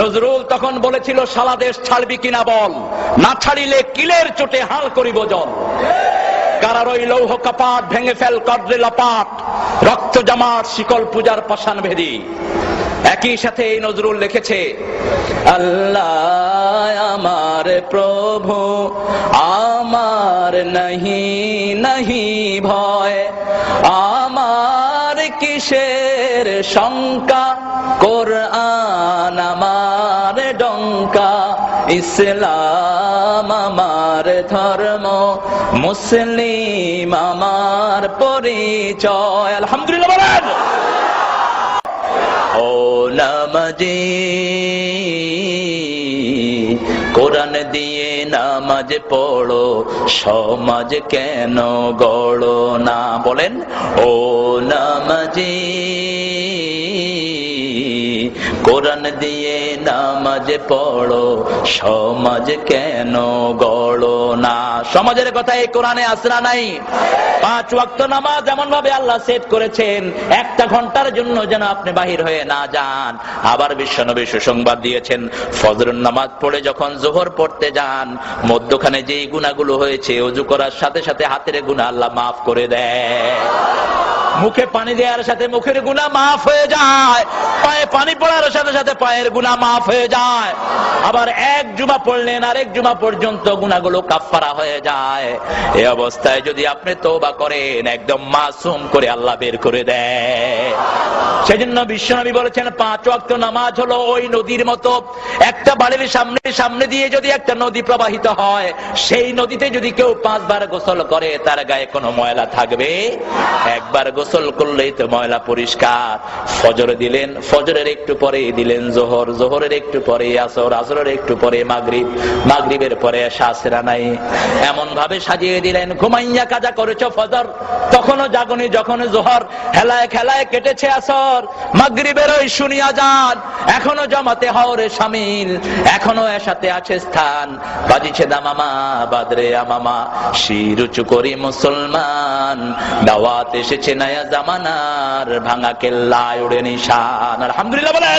নজরুল তখন বলেছিল, সারা দেশ ছাড়বি কিনা বল? না ছাড়িলে কিলের চোটে হাল করিব জল। কারার ওই লৌহ কপাট ভেঙে ফেল কদ্রে লপাট, রক্ত জামার শিকল পূজার পাষাণ ভেদি। একই সাথে এই নজরুল লিখেছে, আল্লাহ আমার প্রভু, আমার নাহি নাহি ভয়, আমার কিসের শঙ্কা? কোরআন আমার ইসলাম আমার ধর্ম, মুসলিম আমার পরিচয়। আলহামদুলিল্লাহ ও নামাজি, কোরআন দিয়ে নামাজ পড়ো, সমাজ কেন গড়ো না? বলেন, ও নামাজি, কোরআন দিয়ে নামাজ পড়ো, সমাজ কেন গড়ো না? সমাজের কথা এই কোরআনে আসরা নাই? পাঁচ ওয়াক্ত নামাজ এমন ভাবে আল্লাহ সেট করেছেন, একটা ঘণ্টার জন্য যেন আপনি বাহির হয়ে না যান। আবার বিশ্বনবী সুসংবাদ দিয়েছেন ফজরুল নামাজ পড়ে যখন জোহর পড়তে যান, মধ্যখানে যেই গুণাগুলো হয়েছে, অজু করার সাথে সাথে হাতের গুণা আল্লাহ মাফ করে দেয়। মুখে পানি দেওয়ার সাথে মুখের গুণা মাফ হয়ে যায়। পায়ে পানি পড়ার সাথে সাথে পায়ের গুণা মাফ হয়ে যায়। আবার এক জুমা পড়লেন, আরেক জুমা পর্যন্ত গুণাগুলো কাফারা হয়ে যায়। এই অবস্থায় যদি আপনি তওবা করেন, একদম মাসুম করে আল্লাহ বের করে দেয়। সেজন্য বিশ্বনবী বলেছেন, পাঁচ ওয়াক্ত নামাজ হলো ওই নদীর মতো। একটা বাড়ির সামনে সামনে দিয়ে যদি একটা নদী প্রবাহিত হয়, সেই নদীতে যদি কেউ পাঁচবার গোসল করে, তার গায়ে কোনো ময়লা থাকবে? একবার গোসল করলেই তো ময়লা পরিষ্কার। ফজর দিলেন, ফজরের একটু পরে দিলেন জোহর, জোহরের একটু পরে আসর, আসরের একটু পরে মাগরিব, মাগরিবের পরে শাসরা নাই। এমন ভাবে সাজিয়ে দিলেন, ঘুমাইয়া কাজা করেছ ফজর, তখনও জাগনি যখন জোহর, হেলায় খেলায় কেটেছে আসর, মাগরিবের ওই শুনিয়া যান এখনও জমাতে হওরে সামিল এখনও এসাতে আছে স্থান। বাজিছে দামামা বাদরে আমামা শিরুচু করি মুসলমান, দাওয়াত এসেছে নয়া জামানার ভাঙা কেল্লায় উড়ে নিশান। আলহামদুলিল্লাহ বলে